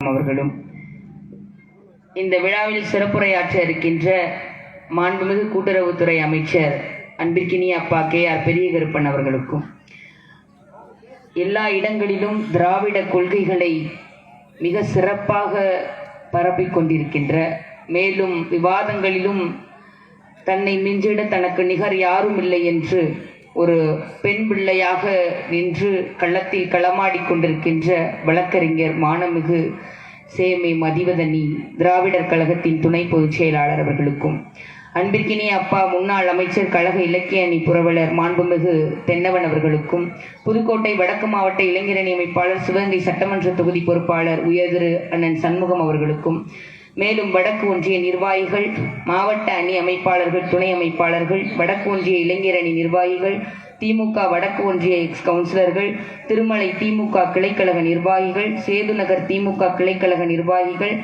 அவர்களும் இந்த விழாவில் சிறப்புரையாற்ற இருக்கின்ற மாண்புமிகு கூட்டுறவுத்துறை அமைச்சர் அன்பிற்கினிய அப்பா கே ஆர் பெரிய கருப்பன் அவர்களுக்கும் எல்லா இடங்களிலும் திராவிட கொள்கைகளை மிக சிறப்பாக பரப்பிக் கொண்டிருக்கின்ற மேலும் விவாதங்களிலும் தன்னை மிஞ்சிட தனக்கு நிகர் யாரும் இல்லை என்று ஒரு பெண் பிள்ளையாக நின்று களத்தில் களமாடி கொண்டிருக்கின்ற வழக்கறிஞர் மானமிகு சேமை மதிவதனி திராவிடர் கழகத்தின் துணை பொதுச் செயலாளர் அவர்களுக்கும். அன்பிற்கினிய அப்பா முன்னாள் அமைச்சர் கழக இலக்கிய அணி புரவலர் மாண்புமிகு தென்னவன் அவர்களுக்கும் புதுக்கோட்டை வடக்கு மாவட்ட இளைஞரணி அமைப்பாளர் சிவகங்கை சட்டமன்ற தொகுதி பொறுப்பாளர் உயர்திரு அண்ணன் சண்முகம் அவர்களுக்கும் மேலும் வடக்கு ஒன்றிய நிர்வாகிகள் மாவட்ட அணி அமைப்பாளர்கள் துணை அமைப்பாளர்கள் வடக்கு ஒன்றிய இளைஞர் அணி நிர்வாகிகள் திமுக வடக்கு ஒன்றிய எக்ஸ் கவுன்சிலர்கள் திருமலை திமுக கிளைக்கழக நிர்வாகிகள் சேதுநகர் திமுக கிளைக்கழக நிர்வாகிகள்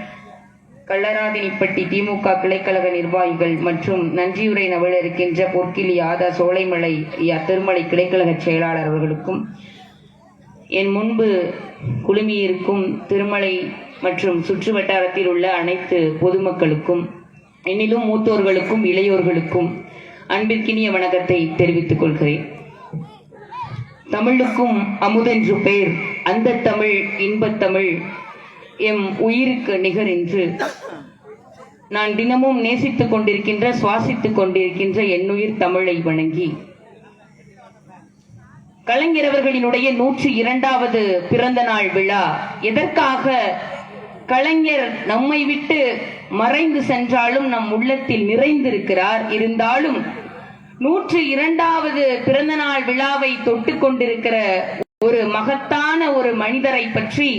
கள்ளராதினிப்பட்டி திமுக கிளைக்கழக நிர்வாகிகள் மற்றும் நன்றியுரை நவல் இருக்கின்ற பொற்கிளி ஆதா சோலைமலை யா திருமலை கிளைக்கழக செயலாளர் அவர்களுக்கும் என் முன்பு குழுமியிருக்கும் திருமலை மற்றும் சுற்று வட்டாரத்தில் உள்ள அனைத்து பொதுமக்களுக்கும் என்னிலும் மூத்தோர்களுக்கும் இளையோர்களுக்கும் அன்பிற்கினிய வணக்கத்தை தெரிவித்துக் கொள்கிறேன். தமிழுக்கும் அமுதென்று பெயர் அந்த தமிழ் இன்பத் தமிழ் எம் உயிருக்கு நிகர் என்று நான் தினமும் நேசித்துக் கொண்டிருக்கின்ற சுவாசித்துக் கொண்டிருக்கின்ற என்னுயிர் தமிழை வணங்கி கலைஞரவர்களினுடைய நூற்றி இரண்டாவது பிறந்த நாள் விழா எதற்காக கலைஞர் நம்மை விட்டு மறைந்து சென்றாலும் நம் உள்ளத்தில் நிறைந்திருக்கிறார். இருந்தாலும் நூற்று இரண்டாவது பிறந்தநாள் விழாவை தொட்டு கொண்டிருக்கிற ஒரு மகத்தான ஒரு மனிதரை பற்றி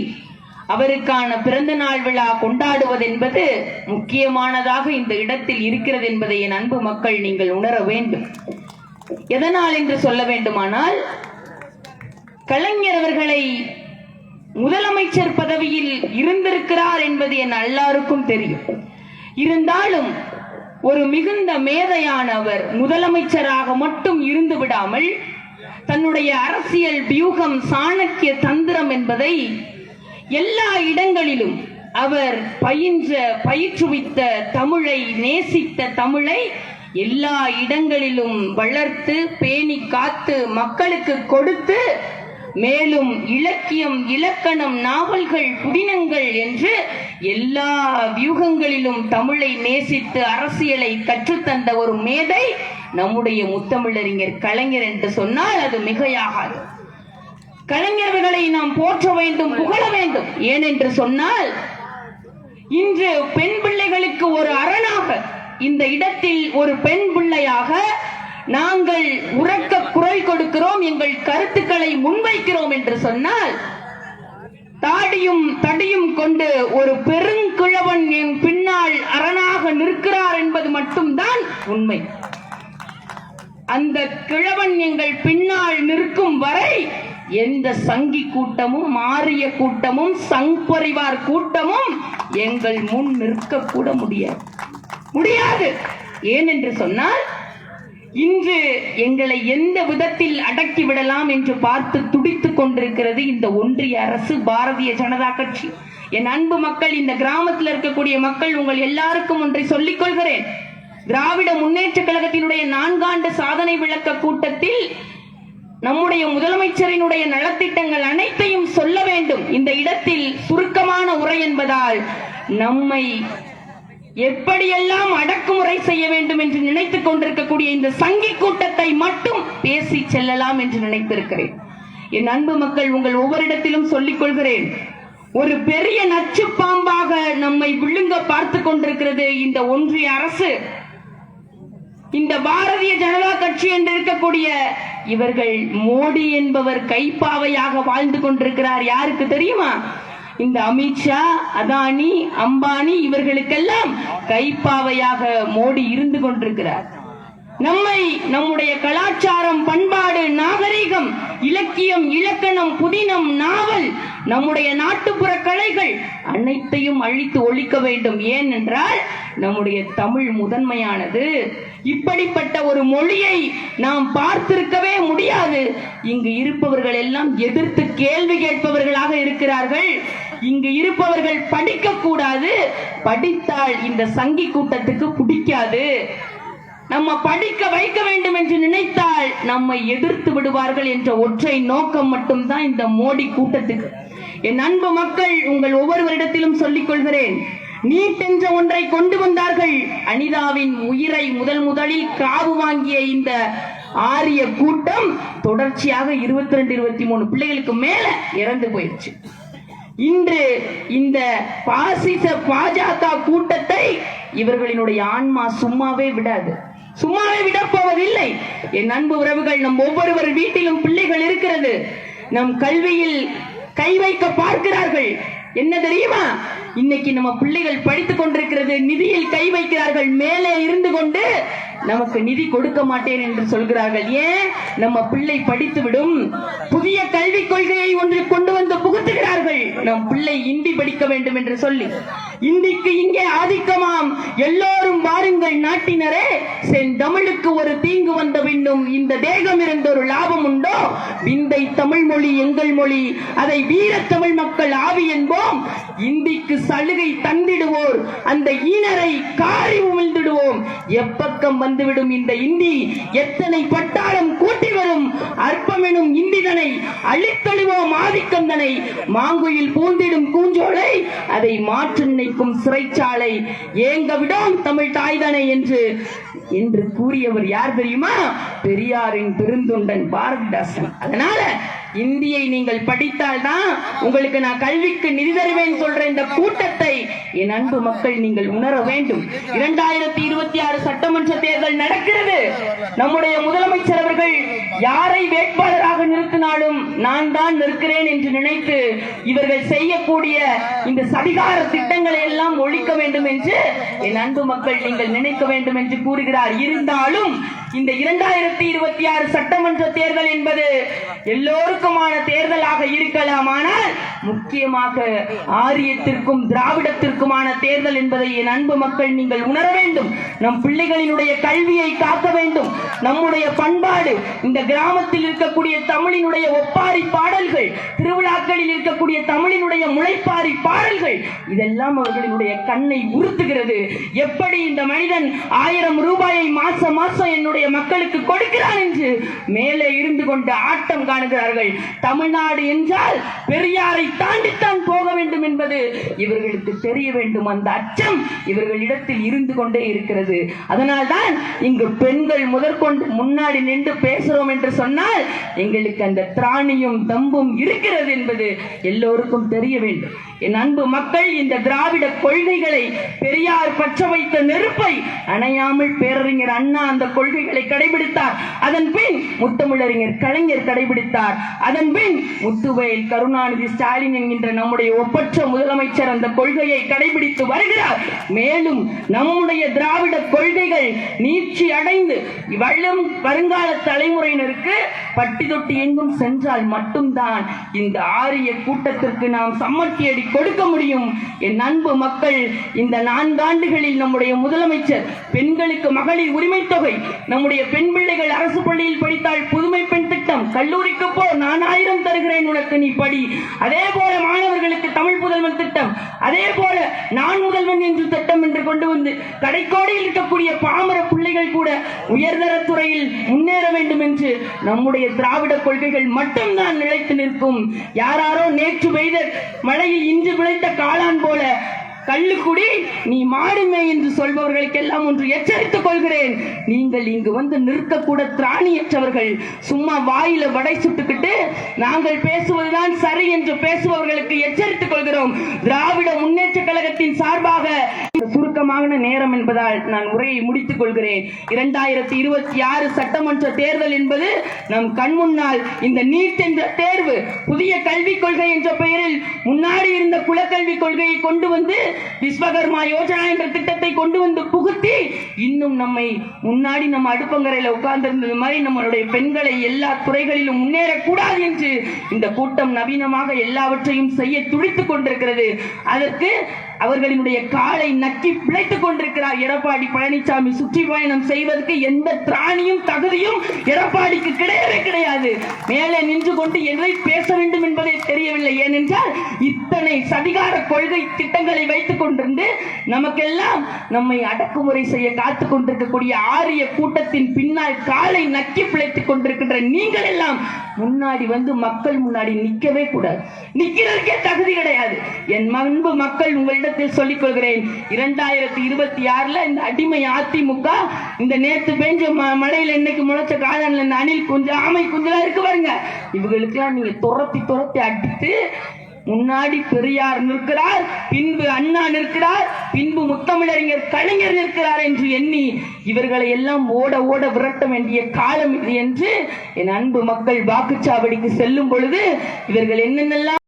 அவருக்கான பிறந்த நாள் விழா கொண்டாடுவதென்பது முக்கியமானதாக இந்த இடத்தில் இருக்கிறது என்பதை என் அன்பு மக்கள் நீங்கள் உணர வேண்டும். எதனால் என்று சொல்ல வேண்டுமானால் கலைஞர் அவர்களை முதலமைச்சர் பதவியில் இருந்திருக்கிறார் என்பது என் எல்லாருக்கும் தெரியும். இருந்தாலும் ஒரு மிகுந்த மேதையானவர் முதலமைச்சராக மட்டும் இருந்து விடாமல் தன்னுடைய அரசியல் வியூகம் சாணக்கிய தந்திரம் என்பதை எல்லா இடங்களிலும் அவர் பயின்ற பயிற்றுவித்த தமிழை நேசித்த தமிழை எல்லா இடங்களிலும் வளர்த்து பேணி காத்து மக்களுக்கு கொடுத்து மேலும் இலக்கியம் இலக்கணம் நாவல்கள் புதினங்கள் என்று எல்லா வியூகங்களிலும் தமிழை நேசித்து அரசியலை கற்றுத்தந்த ஒரு மேதை நம்முடைய முத்தமிழறிஞர் கலைஞர் என்று சொன்னால் அது மிகையாகாது. கலைஞர்களை நாம் போற்ற வேண்டும் புகழ வேண்டும். ஏனென்று சொன்னால் இன்று பெண் பிள்ளைகளுக்கு ஒரு அரணாக இந்த இடத்தில் ஒரு பெண் பிள்ளையாக நாங்கள் உறக்க குரல் கொடுக்கிறோம் எங்கள் கருத்துக்களை முன்வைக்கிறோம் என்று சொன்னால் தாடியும் தடியும் கொண்டு ஒரு பெருங்கிழவன் என் பின்னால் அரணாக நிற்கிறார் என்பது மட்டும்தான் உண்மை. அந்த கிழவன் எங்கள் பின்னால் நிற்கும் வரை எந்த சங்கி கூட்டமும் மாறிய கூட்டமும் சங் பரிவார் கூட்டமும் எங்கள் முன் நிற்க கூட முடியாது. முடியாது. ஏனென்று சொன்னால் இன்று எங்களை எந்த விதத்தில் அடக்கி விடலாம் என்று பார்த்து துடித்துக் கொண்டிருக்கிறது இந்த ஒன்றிய அரசு பாரதிய ஜனதா கட்சி. என் அன்பு மக்கள் இந்த கிராமத்தில் இருக்கக்கூடிய மக்கள் உங்கள் எல்லாருக்கும் ஒன்றை சொல்லிக் கொள்கிறேன். திராவிட முன்னேற்ற கழகத்தினுடைய நான்காண்டு சாதனை விளக்க கூட்டத்தில் நம்முடைய முதலமைச்சரினுடைய நலத்திட்டங்கள் அனைத்தையும் சொல்ல வேண்டும். இந்த இடத்தில் சுருக்கமான உரை என்பதால் நம்மை எப்படியெல்லாம் அடக்குமுறை செய்ய வேண்டும் என்று நினைத்துக் கொண்டிருக்கக்கூடிய இந்த சங்கி கூட்டத்தை மட்டும் பேசி செல்லலாம் என்று நினைத்திருக்கிறேன். என் அன்பு மக்கள் உங்கள் ஒவ்வொருடத்திலும் சொல்லிக் கொள்கிறேன். ஒரு பெரிய நச்சு பாம்பாக நம்மை விழுங்க பார்த்து கொண்டிருக்கிறது இந்த ஒன்றிய அரசு. இந்த பாரதிய ஜனதா கட்சி என்று இருக்கக்கூடிய இவர்கள் மோடி என்பவர் கைப்பாவையாக வாழ்ந்து கொண்டிருக்கிறார். யாருக்கு தெரியுமா? இந்த அமித்ஷா அதானி அம்பானி இவர்களுக்கெல்லாம் கைப்பாவையாக மோடி இருந்து கொண்டிருக்கிறார். நம்மை நம்முடைய கலாச்சாரம் பண்பாடு நாகரிகம் இலக்கியம் இலக்கணம் புதினம் நாவல் நம்முடைய நாட்டுப்புற கலைகள் அனைத்தையும் அழித்து ஒழிக்க வேண்டும். ஏனென்றால் நம்முடைய தமிழ் முதன்மையானது. இப்படிப்பட்ட ஒரு மொழியை நாம் பார்த்திருக்கவே முடியாது. இங்கு இருப்பவர்கள் எல்லாம் எதிர்த்து கேள்வி கேட்பவர்களாக இருக்கிறார்கள். இங்கு இருப்பவர்கள் படிக்க கூடாது படித்தால் இந்த சங்கி கூட்டத்துக்கு பிடிக்காது. நம்ம படிக்க வைக்க வேண்டும் என்று நினைத்தால் நம்மை எதிர்த்து விடுவார்கள் என்ற ஒற்றை நோக்கம் மட்டும்தான் இந்த மோடி கூட்டத்துக்கு. என் அன்பு மக்கள் உங்கள் ஒவ்வொருவரிடத்திலும் சொல்லிக் கொள்கிறேன். நீட் என்ற ஒன்றை கொண்டு வந்தார்கள். அனிதாவின் உயிரை முதல் முதலில் காவு வாங்கிய இந்த ஆரிய கூட்டம் தொடர்ச்சியாக இருபத்தி ரெண்டு இருபத்தி மூணு பிள்ளைகளுக்கு மேல இறந்து போயிடுச்சு இன்று இந்த பாசிச பாஜக கூட்டத்தை இவர்களினுடைய ஆன்மா சும்மாவே விடாது. சும்மாவே விடப் போவதில்லை. என் அன்பு உறவுகள் நம் ஒவ்வொருவர் வீட்டிலும் பிள்ளைகள் இருக்கிறது. நம் கல்வியில் கை வைக்க பார்க்கிறார்கள். என்ன தெரியுமா? இன்னைக்கு நம்ம பிள்ளைகள் படித்துக் கொண்டிருக்கிறது நிதியில் கை வைக்கிறார்கள் மேலே இருந்து கொண்டு நமக்கு நிதி கொடுக்க மாட்டேன் என்று சொல்கிறார்கள். ஏன்? நம்ம பிள்ளை படித்து விடும் புதிய கல்விக் கொள்கையை ஒன்று கொண்டு வந்து புகுத்துகிறார்கள். நம் பிள்ளை இந்தி படிக்க வேண்டும் என்று சொல்லி. இந்திக்கு இங்கே ஆதிக்கமாம். எல்லோரும் வாருங்கள் நாட்டினரே. செந்தமிழுக்கு ஒரு தீங்கு வந்த பின்னும் இந்த தேகம் இருந்த ஒரு லாபம் உண்டோ? விந்தை தமிழ் மொழி எங்கள் மொழி. அதை வீர தமிழ் மக்கள் ஆவி என்போம். இந்திக்கு சலுகை தந்திடுவோர். அந்த ஈனரை காரி உமிழ்ந்திடுவோம். எப்பக்கம் வந்துவிடும் இந்த இந்தி? எத்தனை பட்டாளம் கூட்ட வரும் அற்பமெனும் இந்திதனை அழித்தொழிவோம் ஆதிக்கந்தனை மாங்குயில் பூந்திடும் கூஞ்சோலை அதை மாற்று நினைக்கும் சிறைச்சாலை ஏங்க விடோம் தமிழ் தாய்தனை என்று என்று கூறியவர் யார் தெரியுமா? பெரியாரின் பெருந்துண்டன் பாரதிதாசன். அதனால இந்தியை நீங்கள் படித்தால்தான் உங்களுக்கு நான் கல்விக்கு நிதி தருவேன் சொல்ற இந்த கூட்டத்தை என் அன்பு மக்கள் நீங்கள் உணர வேண்டும். இரண்டாயிரத்தி இருபத்தி ஆறு சட்டமன்ற தேர்தல் நடக்கிறது. நம்முடைய முதலமைச்சர் அவர்கள் யாரை வேட்பாளராக நிறுத்தினாலும் நான் தான் நிற்கிறேன் என்று நினைத்து இவர்கள் செய்யக்கூடிய இந்த சதிகார திட்டங்களை எல்லாம் ஒழிக்க வேண்டும் என்று என் அன்பு மக்கள் நீங்கள் நினைக்க வேண்டும் என்று கூறுகிறார். இருந்தாலும் இந்த இரண்டாயிரத்தி இருபத்தி ஆறு சட்டமன்ற தேர்தல் என்பது எல்லோருக்குமான தேர்தலாக இருக்கலாம். ஆனால் முக்கியமாக ஆரியத்திற்கும் திராவிடத்திற்குமான தேர்தல் என்பதை என் அன்பு மக்கள் நீங்கள் உணர வேண்டும். நம் பிள்ளைகளினுடைய கல்வியை காக்க வேண்டும். நம்முடைய பண்பாடு இந்த கிராமத்தில் இருக்கக்கூடிய தமிழினுடைய ஒப்பாரி பாடல்கள் திருவிழாக்களில் இருக்கக்கூடிய தமிழினுடைய முளைப்பாரி பாடல்கள் இதெல்லாம் அவர்களினுடைய கண்ணை உறுத்துகிறது. எப்படி இந்த மனிதன் ஆயிரம் ரூபாயை மாச மாசம் என்னுடைய மக்களுக்கு கொடுக்கிறான் என்று மேலே இருந்து கொண்டு ஆட்டம் காணுகிறார்கள். தமிழ்நாடு என்றால் பெரியாரை தாண்டித்தான் போக வேண்டும் என்பது இவர்களுக்கு தெரிய வேண்டும். அந்த அச்சம் இவர்களிடத்தில் இருந்து கொண்டே இருக்கிறது. அதனால்தான் இங்கு பெண்கள் முதற்கொண்டு முன்னாடி நின்று பேசுறோம் என்று சொன்னால் எங்களுக்கு அந்த திராணியும் தம்பும் இருக்கிறது என்பது எல்லோருக்கும் தெரிய வேண்டும். என் அன்பு மக்கள் இந்த திராவிட கொள்கைகளை பெரியார் பற்ற வைத்த நெருப்பை அணையாமல் பேரறிஞர் அண்ணா அந்த கொள்கைகளை கடைபிடித்தார். அதன் பின் முத்தமிழறிஞர் கலைஞர் கடைபிடித்தார். அதன் பின் முத்துவேல் கருணாநிதி ஸ்டாலின் என்கின்ற நம்முடைய ஒப்பற்ற முதலமைச்சர் அந்த கொள்கையை கடைபிடித்து வருகிறார். மேலும் நம்முடைய திராவிட கொள்கைகள் நீட்சி அடைந்து வள்ளம் வருங்கால தலைமுறையினருக்கு பட்டி தொட்டி எங்கும் சென்றால் மட்டும்தான் இந்த ஆரிய கூட்டத்திற்கு நாம் சம்மட்டியடி கொடுக்க முடியும். என் அன்பு மக்கள் இந்த நான்காண்டுகளில் நம்முடைய முதலமைச்சர் பெண்களுக்கு மகளிர் உரிமை தொகை நம்முடைய பெண் பிள்ளைகள் அரசு பள்ளியில் படித்தால் புதுமை பெண் திட்டம் கல்லூரிக்கு போ நான் ஆயிரம் தருகிறேன் உனக்கு நீ படி. அதே போல மாணவர்களுக்கு தமிழ் புதல்வன் திட்டம் அதே போல நான் முதல்வன் என்று திட்டம் என்று கொண்டு வந்து கடைக்கோடியில் இருக்கக்கூடிய பாமர பிள்ளைகள் கூட உயர்தர துறையில் முன்னேற வேண்டும் என்று நம்முடைய திராவிட கொள்கைகள் மட்டும்தான் நிலைத்து நிற்கும். யாராரோ நேற்று பெய்த மழையில் இன்று விளைத்த காளான் போல கள்ளுக்குடி நீ மாடுமே என்று சொல்பவர்களுக்கெல்லாம் ஒன்று எச்சரித்துக் கொள்கிறேன். நீங்கள் இங்கு வந்து நிற்கக்கூட திராணியற்றவர்கள். சும்மா வாயில வடை சுட்டுக்கிட்டு நாங்கள் பேசுவதுதான் சரி என்று பேசுபவர்களுக்கு எச்சரித்துக் கொள்கிறோம். திராவிட முன்னேற்ற கழகத்தின் சார்பாக சுருக்கமான நேரம் என்பதால் நான் உரையை முடித்துக் கொள்கிறேன். இரண்டாயிரத்தி இருபத்தி ஆறு சட்டமன்ற தேர்தல் என்பது நம் கண் முன்னால் இந்த நீட் என்ற தேர்வு புதிய கல்விக் கொள்கை என்ற பெயரில் முன்னாடி இருந்த குலக்கல்விக் கொள்கையை கொண்டு வந்து விஸ்வகர்மா யோஜனா என்ற திட்டத்தை கொண்டு வந்து புகுத்தி இன்னும் நம்மை முன்னாடி நம்ம அடுப்பங்கரையில் உட்கார்ந்திருந்தது மாதிரி நம்மளுடைய பெண்களை எல்லா துறைகளிலும் முன்னேறக்கூடாது என்று இந்த கூட்டம் நவீனமாக எல்லாவற்றையும் செய்ய துடித்துக் கொண்டிருக்கிறது. அதற்கு அவர்களினுடைய காலை நக்கி பிழைத்துக் கொண்டிருக்கிறார் எடப்பாடி பழனிசாமி. சுற்றி பயணம் செய்வதற்கு எந்த திராணியும் தகுதியும் எடப்பாடிக்கு கிடையவே கிடையாது. மேலே நின்று கொண்டு எதை பேச வேண்டும் என்பதை தெரியவில்லை. ஏனென்றால் இத்தனை சதிகார கொள்கை திட்டங்களை வைத்து வைத்துக் கொண்டிருந்து நமக்கெல்லாம் நம்மை அடக்குமுறை செய்ய காத்துக் கொண்டிருக்கக்கூடிய ஆரிய கூட்டத்தின் பின்னால் காலை நக்கி பிழைத்துக் கொண்டிருக்கின்ற நீங்கள் எல்லாம் முன்னாடி வந்து மக்கள் முன்னாடி நிக்கவே கூடாது. நிக்கிறதுக்கே தகுதி கிடையாது. என் அன்பு மக்கள் உங்களிடத்தில் சொல்லிக் கொள்கிறேன் இரண்டாயிரத்தி இருபத்தி ஆறுல இந்த அடிமை அதிமுக இந்த நேத்து பெஞ்ச ம- மழையில இன்னைக்கு முளைச்ச காதல இந்த அணில் குஞ்சு ஆமை குஞ்செல்லாம் இருக்கு பாருங்க. இவங்களுக்கெல்லாம் நீங்க துரத்தி துரத்தி அடித்து முன்னாடி பெரியார் நிற்கிறார் பின்பு அண்ணா நிற்கிறார் பின்பு முத்தமிழறிஞர் கலைஞர் நிற்கிறார் என்று எண்ணி இவர்களை எல்லாம் ஓட ஓட விரட்ட வேண்டிய காலம் இது என்று என் அன்பு மக்கள் வாக்குச்சாவடிக்கு செல்லும் பொழுது இவர்கள் என்னென்னலாம்